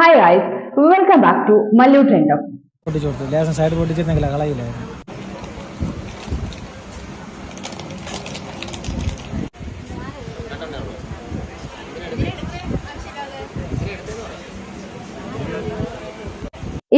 Hi guys welcome back to Mallu trend പൊട്ടിച്ചു കൊടുത്തു ലേസം സൈഡ് പൊട്ടിച്ചിരുന്നെങ്കിൽ കളയില്ലായിരുന്നു.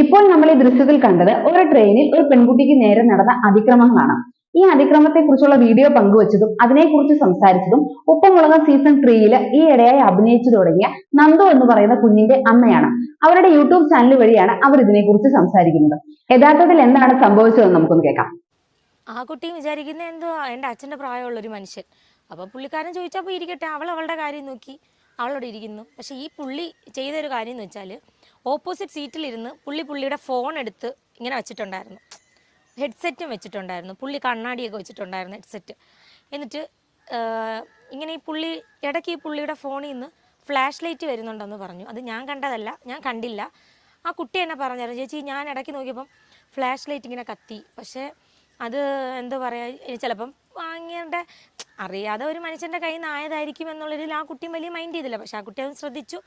ഇപ്പോൾ നമ്മൾ ഈ ദൃശ്യത്തിൽ കണ്ടത് ഒരു ട്രെയിനിൽ ഒരു പെൺകുട്ടിക്ക് നേരെ നടന്ന അതിക്രമങ്ങളാണ്. ഈ അതിക്രമത്തെ കുറിച്ചുള്ള വീഡിയോ പങ്കുവച്ചതും അതിനെക്കുറിച്ച് സംസാരിച്ചതും ഉപ്പമുളക സീസൺ ത്രീയിൽ ഈ ഇടയായി അഭിനയിച്ചു തുടങ്ങിയ നന്ദു എന്ന് പറയുന്ന കുഞ്ഞിന്റെ അമ്മയാണ്. അവരുടെ യൂട്യൂബ് ചാനൽ വഴിയാണ് അവർ ഇതിനെക്കുറിച്ച് സംസാരിക്കുന്നത്. യഥാർത്ഥത്തിൽ എന്താണ് സംഭവിച്ചതെന്ന് നമുക്കൊന്ന് കേൾക്കാം. ആ കുട്ടിയും വിചാരിക്കുന്ന എന്തോ എന്റെ അച്ഛന്റെ പ്രായമുള്ള ഒരു മനുഷ്യൻ. അപ്പോൾ പുള്ളിക്കാരൻ ചോദിച്ചപ്പോൾ ഇരിക്കട്ടെ അവൾ അവളുടെ കാര്യം നോക്കി. അവളോട് ഇരിക്കുന്നു. പക്ഷേ ഈ പുള്ളി ചെയ്തൊരു കാര്യം എന്ന് വെച്ചാൽ ഓപ്പോസിറ്റ് സീറ്റിലിരുന്ന് പുള്ളി പുള്ളിയുടെ ഫോൺ എടുത്ത് ഇങ്ങനെ വെച്ചിട്ടുണ്ടായിരുന്നു. ഹെഡ്സെറ്റും വെച്ചിട്ടുണ്ടായിരുന്നു. പുള്ളി കണ്ണാടിയൊക്കെ വെച്ചിട്ടുണ്ടായിരുന്നു ഹെഡ്സെറ്റ്. എന്നിട്ട് ഇങ്ങനെ ഈ പുള്ളി ഇടയ്ക്ക് ഈ പുള്ളിയുടെ ഫോണിൽ നിന്ന് ഫ്ലാഷ് ലൈറ്റ് വരുന്നുണ്ടെന്ന് പറഞ്ഞു. അത് ഞാൻ കണ്ടതല്ല ഞാൻ കണ്ടില്ല. ആ കുട്ടി എന്നെ പറഞ്ഞായിരുന്നു ചേച്ചി ഞാൻ ഇടയ്ക്ക് നോക്കിയപ്പം ഫ്ലാഷ് ലൈറ്റ് ഇങ്ങനെ കത്തി. പക്ഷേ അത് എന്താ പറയുക ചിലപ്പം വാങ്ങിയുടെ അറിയാതെ ഒരു മനുഷ്യന്റെ കയ്യിൽ നിന്ന് ആയതായിരിക്കും എന്നുള്ളതിൽ ആ കുട്ടിയും വലിയ മൈൻഡ് ചെയ്തില്ല. പക്ഷെ ആ കുട്ടി അത് ശ്രദ്ധിച്ചു.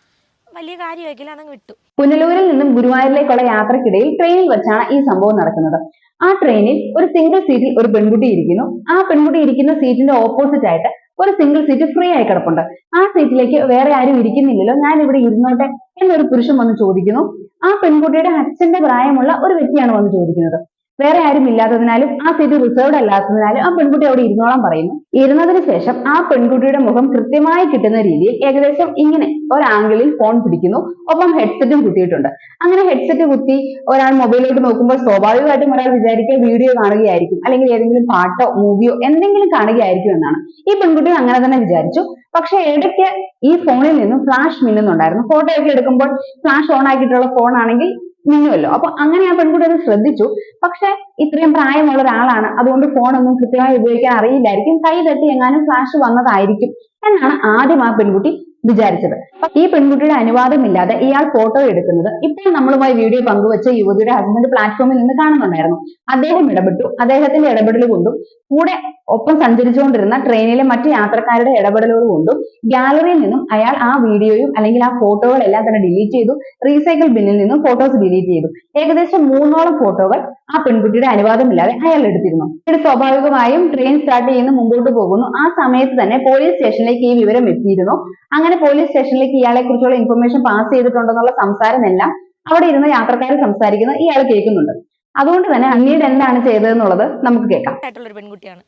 വലിയ കാര്യമാക്കില്ല അതങ്ങ് വിട്ടു. പുനലൂരിൽ നിന്നും ഗുരുവായൂരിലേക്കുള്ള യാത്രക്കിടയിൽ ട്രെയിനിൽ വെച്ചാണ് ഈ സംഭവം നടക്കുന്നത്. ആ ട്രെയിനിൽ ഒരു സിംഗിൾ സീറ്റിൽ ഒരു പെൺകുട്ടി ഇരിക്കുന്നു. ആ പെൺകുട്ടി ഇരിക്കുന്ന സീറ്റിന്റെ ഓപ്പോസിറ്റ് ആയിട്ട് ഒരു സിംഗിൾ സീറ്റ് ഫ്രീ ആയി കിടപ്പുണ്ട്. ആ സീറ്റിലേക്ക് വേറെ ആരും ഇരിക്കുന്നില്ലല്ലോ ഞാൻ ഇവിടെ ഇരുന്നോട്ടെ എന്നൊരു പുരുഷൻ വന്ന് ചോദിക്കുന്നു. ആ പെൺകുട്ടിയുടെ അച്ഛന്റെ പ്രായമുള്ള ഒരു വ്യക്തിയാണ് വന്ന് ചോദിക്കുന്നത്. വേറെ ആരും ഇല്ലാത്തതിനാലും ആ സീറ്റ് റിസർവ്ഡ് അല്ലാത്തതിനാലും ആ പെൺകുട്ടി അവിടെ ഇരുന്നോളാൻ പറയുന്നു. ഇരുന്നതിന് ശേഷം ആ പെൺകുട്ടിയുടെ മുഖം കൃത്യമായി കിട്ടുന്ന രീതിയിൽ ഏകദേശം ഇങ്ങനെ ഒരാംഗിളിൽ ഫോൺ പിടിക്കുന്നു. ഒപ്പം ഹെഡ്സെറ്റും കുത്തിയിട്ടുണ്ട്. അങ്ങനെ ഹെഡ്സെറ്റ് കുത്തി ഒരാൾ മൊബൈലിലോട്ട് നോക്കുമ്പോൾ സ്വാഭാവികമായിട്ടും ഒരാൾ വിചാരിക്കുക വീഡിയോ കാണുകയായിരിക്കും. അല്ലെങ്കിൽ ഏതെങ്കിലും പാട്ടോ മൂവിയോ എന്തെങ്കിലും കാണുകയായിരിക്കും എന്നാണ്. ഈ പെൺകുട്ടി അങ്ങനെ തന്നെ വിചാരിച്ചു. പക്ഷെ ഇടയ്ക്ക് ഈ ഫോണിൽ നിന്നും ഫ്ലാഷ് മിന്നുന്നുണ്ടായിരുന്നു. ഫോട്ടോ ഒക്കെ എടുക്കുമ്പോൾ ഫ്ലാഷ് ഓൺ ആക്കിയിട്ടുള്ള ഫോൺ ആണെങ്കിൽ മിന്നുമല്ലോ അപ്പൊ അങ്ങനെ ആ പെൺകുട്ടി അത് ശ്രദ്ധിച്ചു. പക്ഷെ ഇത്രയും പ്രായമുള്ള ഒരാളാണ്. അതുകൊണ്ട് ഫോൺ ഒന്നും കൃത്യമായി ഉപയോഗിക്കാൻ അറിയില്ലായിരിക്കും. കൈ തട്ടി എങ്ങാനും ഫ്ലാഷ് വന്നതായിരിക്കും എന്നാണ് ആദ്യം ആ പെൺകുട്ടി വിചാരിച്ചത്. ഈ പെൺകുട്ടിയുടെ അനുവാദമില്ലാതെ ഇയാൾ ഫോട്ടോ എടുക്കുന്നത് ഇപ്പോൾ നമ്മളുമായി വീഡിയോ പങ്കുവച്ച യുവതിയുടെ ഹസ്ബൻഡ് പ്ലാറ്റ്ഫോമിൽ നിന്ന് കാണുന്നുണ്ടായിരുന്നു. അദ്ദേഹം ഇടപെട്ടു. അദ്ദേഹത്തിന്റെ ഇടപെടൽ കൊണ്ടും കൂടെ ഒപ്പം സഞ്ചരിച്ചുകൊണ്ടിരുന്ന ട്രെയിനിലെ മറ്റു യാത്രക്കാരുടെ ഇടപെടലുകൾ കൊണ്ടും ഗാലറിയിൽ നിന്നും അയാൾ ആ വീഡിയോയും അല്ലെങ്കിൽ ആ ഫോട്ടോകളെല്ലാം തന്നെ ഡിലീറ്റ് ചെയ്തു. റീസൈക്കിൾ ബിന്നിൽ നിന്നും ഫോട്ടോസ് ഡിലീറ്റ് ചെയ്തു. ഏകദേശം മൂന്നോളം ഫോട്ടോകൾ ആ പെൺകുട്ടിയുടെ അനുവാദമില്ലാതെ അയാൾ എടുത്തിരുന്നു ഇത് സ്വാഭാവികമായും ട്രെയിൻ സ്റ്റാർട്ട് ചെയ്യുന്ന മുമ്പോട്ട് പോകുന്നു. ആ സമയത്ത് തന്നെ പോലീസ് സ്റ്റേഷനിലേക്ക് ഈ വിവരം എത്തിയിരുന്നു. അങ്ങനെ പോലീസ് സ്റ്റേഷനിലേക്ക് ഇയാളെ കുറിച്ചുള്ള ഇൻഫർമേഷൻ പാസ് ചെയ്തിട്ടുണ്ടെന്നുള്ള സംസാരമെല്ലാം അവിടെ ഇരുന്ന യാത്രക്കാർ സംസാരിക്കുന്നത് ഇയാൾ കേൾക്കുന്നുണ്ട്. അതുകൊണ്ട് തന്നെ പിന്നീട് എന്താണ് ചെയ്തതെന്നുള്ളത് നമുക്ക് കേൾക്കാം. ആയിട്ടുള്ളൊരു പെൺകുട്ടിയാണ്.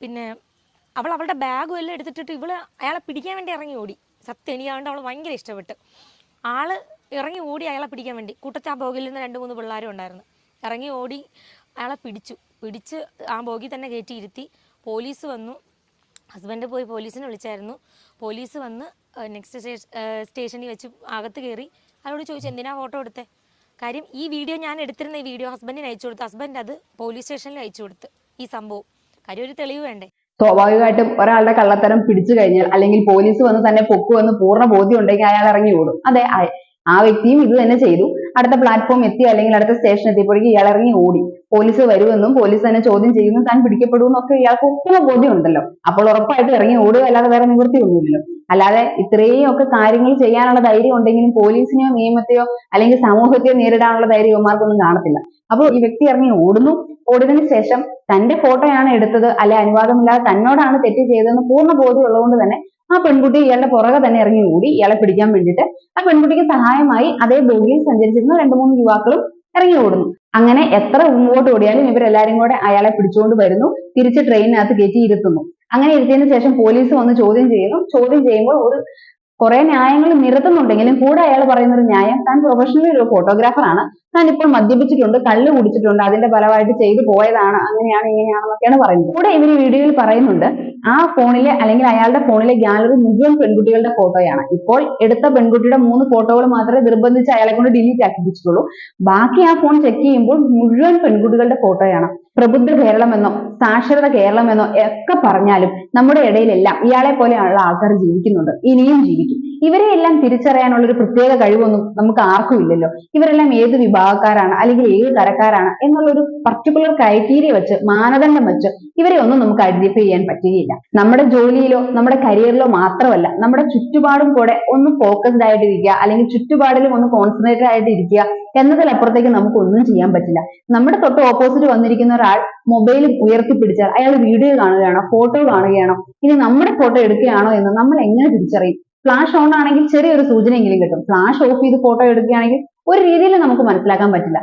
പിന്നെ അവൾ അവളുടെ ബാഗും എല്ലാം എടുത്തിട്ടിട്ട് ഇവൾ അയാളെ പിടിക്കാൻ വേണ്ടി ഇറങ്ങി ഓടി. സത്യം എനിക്ക് അതുകൊണ്ട് അവൾ ഭയങ്കര ഇഷ്ടപ്പെട്ട്. ആൾ ഇറങ്ങി ഓടി അയാളെ പിടിക്കാൻ വേണ്ടി. കൂട്ടത്തെ ആ ബോഗിൽ നിന്ന് രണ്ട് മൂന്ന് പിള്ളേരും ഉണ്ടായിരുന്നു. ഇറങ്ങി ഓടി അയാളെ പിടിച്ചു. പിടിച്ച് ആ ബോഗി തന്നെ കയറ്റി ഇരുത്തി. പോലീസ് വന്നു. ഹസ്ബൻഡ് പോയി പോലീസിനെ വിളിച്ചായിരുന്നു. പോലീസ് വന്ന് നെക്സ്റ്റ് സ്റ്റേഷനിൽ വെച്ച് അകത്ത് കയറി. അയാളോട് ചോദിച്ചു എന്തിനാ ഫോട്ടോ എടുത്തേ? കാര്യം ഈ വീഡിയോ ഞാൻ എടുത്തിരുന്ന ഈ വീഡിയോ ഹസ്ബൻഡിന് അയച്ചു കൊടുത്തു ഹസ്ബൻഡ് അത് പോലീസ് സ്റ്റേഷനിൽ അയച്ചു കൊടുത്ത് ഈ സംഭവം. കാര്യം ഒരു തെളിവ് വേണ്ടേ? സ്വാഭാവികമായിട്ടും ഒരാളുടെ കള്ളത്തരം പിടിച്ചു കഴിഞ്ഞാൽ അല്ലെങ്കിൽ പോലീസ് വന്ന് തന്നെ പൊക്കുവെന്ന് പൂർണ ബോധ്യം ഉണ്ടെങ്കിൽ അയാൾ ഇറങ്ങി ഓടും. അതെ ആ- വ്യക്തിയും ഇത് തന്നെ ചെയ്തു. അടുത്ത പ്ലാറ്റ്ഫോം എത്തി അല്ലെങ്കിൽ അടുത്ത സ്റ്റേഷൻ എത്തിയപ്പോഴേക്കും ഇയാൾ ഇറങ്ങി ഓടി. പോലീസ് വരുമെന്നും പോലീസ് തന്നെ ചോദ്യം ചെയ്യുന്നു താൻ പിടിക്കപ്പെടുമെന്നും ഒക്കെ ഇയാൾക്ക് ഒത്തിരി ബോധ്യം ഉണ്ടല്ലോ അപ്പോൾ ഉറപ്പായിട്ട് ഇറങ്ങി ഓടുക അല്ലാതെ വേറെ നിവൃത്തിയൊന്നുമില്ലല്ലോ. അല്ലാതെ ഇത്രയും ഒക്കെ കാര്യങ്ങൾ ചെയ്യാനുള്ള ധൈര്യം ഉണ്ടെങ്കിലും പോലീസിനെയോ നിയമത്തെയോ അല്ലെങ്കിൽ സമൂഹത്തെയോ നേരിടാനുള്ള ധൈര്യം ഇവന്മാർക്കൊന്നും കാണത്തില്ല. അപ്പോൾ ഈ വ്യക്തി ഇറങ്ങി ഓടുന്നു. ഓടിയതിനു ശേഷം തന്റെ ഫോട്ടോയാണ് എടുത്തത്. അല്ലെ അനുവാദമില്ലാതെ തന്നോടാണ് തെറ്റ് ചെയ്തതെന്ന് പൂർണ ബോധ്യം ഉള്ളതുകൊണ്ട് തന്നെ ആ പെൺകുട്ടി ഇയാളുടെ പുറകെ തന്നെ ഇറങ്ങി ഓടി ഇയാളെ പിടിക്കാൻ വേണ്ടിയിട്ട് ആ പെൺകുട്ടിക്ക് സഹായമായി അതേ ബോഗിയിൽ സഞ്ചരിച്ചിരുന്ന രണ്ടു മൂന്ന് യുവാക്കളും ഇറങ്ങി ഓടുന്നു അങ്ങനെ എത്ര മുമ്പോട്ട് ഓടിയാലും ഇവരെല്ലാരും കൂടെ അയാളെ പിടിച്ചുകൊണ്ട് വരുന്നു. തിരിച്ച് ട്രെയിനിനകത്ത് കയറ്റി ഇരുത്തുന്നു. അങ്ങനെ ഇരുത്തിയതിനു ശേഷം പോലീസ് വന്ന് ചോദ്യം ചെയ്യുന്നു. ചോദ്യം ചെയ്യുമ്പോൾ ഒരു കുറെ ന്യായങ്ങൾ നിരത്തുന്നുണ്ടെങ്കിലും കൂടെ അയാൾ പറയുന്ന ഒരു ന്യായം താൻ പ്രൊഫഷണൽ ഒരു ഫോട്ടോഗ്രാഫറാണ് താൻ ഇപ്പോൾ മദ്യപിച്ചിട്ടുണ്ട് കള്ള് കുടിച്ചിട്ടുണ്ട് അതിന്റെ ഫലമായിട്ട് ചെയ്തു പോയതാണ് അങ്ങനെയാണ് എന്നൊക്കെയാണ് പറയുന്നത്. കൂടെ ഇവർ വീഡിയോയിൽ പറയുന്നുണ്ട് ആ ഫോണിലെ അല്ലെങ്കിൽ അയാളുടെ ഫോണിലെ ഗാലറി മുഴുവൻ പെൺകുട്ടികളുടെ ഫോട്ടോയാണ്. ഇപ്പോൾ എടുത്ത പെൺകുട്ടിയുടെ മൂന്ന് ഫോട്ടോകൾ മാത്രമേ നിർബന്ധിച്ച് അയാളെ കൊണ്ട് ഡിലീറ്റ് ആക്കിപ്പിച്ചിട്ടുള്ളൂ. ബാക്കി ആ ഫോൺ ചെക്ക് ചെയ്യുമ്പോൾ മുഴുവൻ പെൺകുട്ടികളുടെ ഫോട്ടോയാണ് പ്രബുദ്ധ കേരളമെന്നോ സാക്ഷരത കേരളമെന്നോ ഒക്കെ പറഞ്ഞാലും നമ്മുടെ ഇടയിലെല്ലാം ഇയാളെ പോലെയുള്ള ആൾക്കാർ ജീവിക്കുന്നുണ്ട്. ഇനിയും ജീവിക്കും. ഇവരെ എല്ലാം തിരിച്ചറിയാനുള്ള ഒരു പ്രത്യേക കഴിവൊന്നും നമുക്ക് ആർക്കും ഇല്ലല്ലോ. ഇവരെല്ലാം ഏത് വിഭാഗക്കാരാണ് അല്ലെങ്കിൽ ഏത് തരക്കാരാണ് എന്നുള്ള ഒരു പർട്ടിക്കുലർ ക്രൈറ്റീരിയ വെച്ച് മാനദണ്ഡം വെച്ച് ഇവരെ ഒന്നും നമുക്ക് ഐഡന്റിഫൈ ചെയ്യാൻ പറ്റുകയില്ല. നമ്മുടെ ജോലിയിലോ നമ്മുടെ കരിയറിലോ മാത്രമല്ല നമ്മുടെ ചുറ്റുപാടും കൂടെ ഒന്ന് ഫോക്കസ്ഡ് ആയിട്ട് ആയിട്ടിരിക്കുക അല്ലെങ്കിൽ ചുറ്റുപാടിലും ഒന്ന് കോൺസെൻട്രേറ്റഡ് ആയിട്ട് ഇരിക്കുക എന്നതിലപ്പുറത്തേക്ക് നമുക്ക് ഒന്നും ചെയ്യാൻ പറ്റില്ല. നമ്മുടെ തൊട്ട് ഓപ്പോസിറ്റ് വന്നിരിക്കുന്ന ഒരാൾ മൊബൈൽ ഉയർത്തി പിടിച്ചാൽ അയാൾ വീഡിയോ കാണുകയാണോ ഫോട്ടോ കാണുകയാണോ ഇനി നമ്മുടെ ഫോട്ടോ എടുക്കുകയാണോ എന്ന് നമ്മൾ എങ്ങനെ തിരിച്ചറിയും? ഫ്ലാഷ് ഓൺ ആണെങ്കിൽ ചെറിയൊരു സൂചനയെങ്കിലും കിട്ടും. ഫ്ലാഷ് ഓഫ് ചെയ്ത് ഫോട്ടോ എടുക്കുകയാണെങ്കിൽ ഒരു രീതിയിൽ നമുക്ക് മനസ്സിലാക്കാൻ പറ്റില്ല.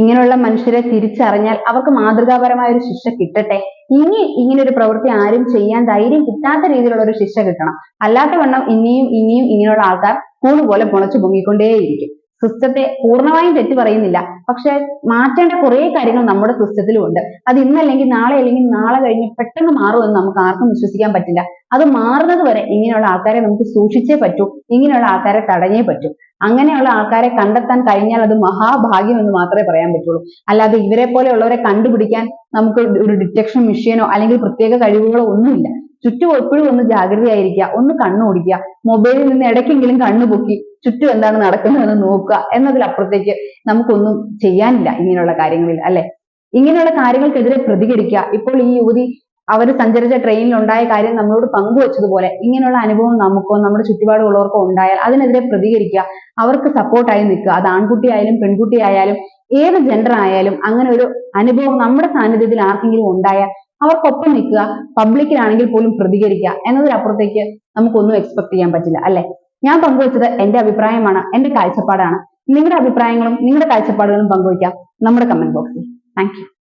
ഇങ്ങനെയുള്ള മനുഷ്യരെ തിരിച്ചറിഞ്ഞാൽ അവർക്ക് മാതൃകാപരമായ ഒരു ശിക്ഷ കിട്ടട്ടെ. ഇനി ഇങ്ങനെ ഒരു പ്രവൃത്തി ആരും ചെയ്യാൻ ധൈര്യം കിട്ടാത്ത രീതിയിലുള്ള ഒരു ശിക്ഷ കിട്ടണം. അല്ലാത്ത വണ്ണം ഇനിയും ഇനിയും ഇങ്ങനെയുള്ള ആൾക്കാർ കൂടുപോലെ പോലെ പൊങ്ങിക്കൊണ്ടേയിരിക്കും. സിസ്റ്റത്തെ പൂർണമായും തെറ്റ് പറയുന്നില്ല പക്ഷെ മാറ്റേണ്ട കുറെ കാര്യങ്ങൾ നമ്മുടെ സിസ്റ്റത്തിലും ഉണ്ട്. അത് ഇന്നല്ലെങ്കിൽ നാളെ അല്ലെങ്കിൽ നാളെ കഴിഞ്ഞ് പെട്ടെന്ന് മാറുമെന്ന് നമുക്ക് ആർക്കും വിശ്വസിക്കാൻ പറ്റില്ല. അത് മാറുന്നത് വരെ ഇങ്ങനെയുള്ള ആൾക്കാരെ നമുക്ക് സൂക്ഷിച്ചേ പറ്റൂ ഇങ്ങനെയുള്ള ആൾക്കാരെ തടഞ്ഞേ പറ്റൂ. അങ്ങനെയുള്ള ആൾക്കാരെ കണ്ടെത്താൻ കഴിഞ്ഞാൽ അത് മഹാഭാഗ്യം എന്ന് മാത്രമേ പറയാൻ പറ്റുള്ളൂ. അല്ലാതെ ഇവരെ പോലെയുള്ളവരെ കണ്ടുപിടിക്കാൻ നമുക്ക് ഒരു ഡിറ്റക്ഷൻ മെഷീനോ അല്ലെങ്കിൽ പ്രത്യേക കഴിവുകളോ ഒന്നുമില്ല. ചുറ്റും എപ്പോഴും ഒന്ന് ജാഗ്രതയായിരിക്കുക ഒന്ന് കണ്ണോടിക്കുക മൊബൈലിൽ നിന്ന് ഇടയ്ക്കെങ്കിലും കണ്ണു പൊക്കി ചുറ്റും എന്താണ് നടക്കുന്നതെന്ന് നോക്കുക എന്നതിലപ്പുറത്തേക്ക് നമുക്കൊന്നും ചെയ്യാനില്ല ഇങ്ങനെയുള്ള കാര്യങ്ങളിൽ അല്ലെ? ഇങ്ങനെയുള്ള കാര്യങ്ങൾക്കെതിരെ പ്രതികരിക്കുക. ഇപ്പോൾ ഈ യുവതി അവർ സഞ്ചരിച്ച ട്രെയിനിൽ ഉണ്ടായ കാര്യം നമ്മളോട് പങ്കുവച്ചതുപോലെ ഇങ്ങനെയുള്ള അനുഭവം നമുക്കോ നമ്മുടെ ചുറ്റുപാടുള്ളവർക്കോ ഉണ്ടായാൽ അതിനെതിരെ പ്രതികരിക്കുക. അവർക്ക് സപ്പോർട്ടായി നിൽക്കുക. അത് ആൺകുട്ടിയായാലും പെൺകുട്ടിയായാലും ഏത് ജെൻഡർ ആയാലും അങ്ങനെ ഒരു അനുഭവം നമ്മുടെ സാന്നിധ്യത്തിൽ ആർക്കെങ്കിലും ഉണ്ടായാൽ അവർക്കൊപ്പം നിൽക്കുക. പബ്ലിക്കിലാണെങ്കിൽ പോലും പ്രതികരിക്കുക. എന്നതിനപ്പുറത്തേക്ക് നമുക്കൊന്നും എക്സ്പെക്ട് ചെയ്യാൻ പറ്റില്ല അല്ലെ? ഞാൻ പങ്കുവച്ചത് എന്റെ അഭിപ്രായമാണ് എന്റെ കാഴ്ചപ്പാടാണ്. നിങ്ങളുടെ അഭിപ്രായങ്ങളും നിങ്ങളുടെ കാഴ്ചപ്പാടുകളും പങ്കുവയ്ക്കാം നമ്മുടെ കമന്റ് ബോക്സിൽ താങ്ക്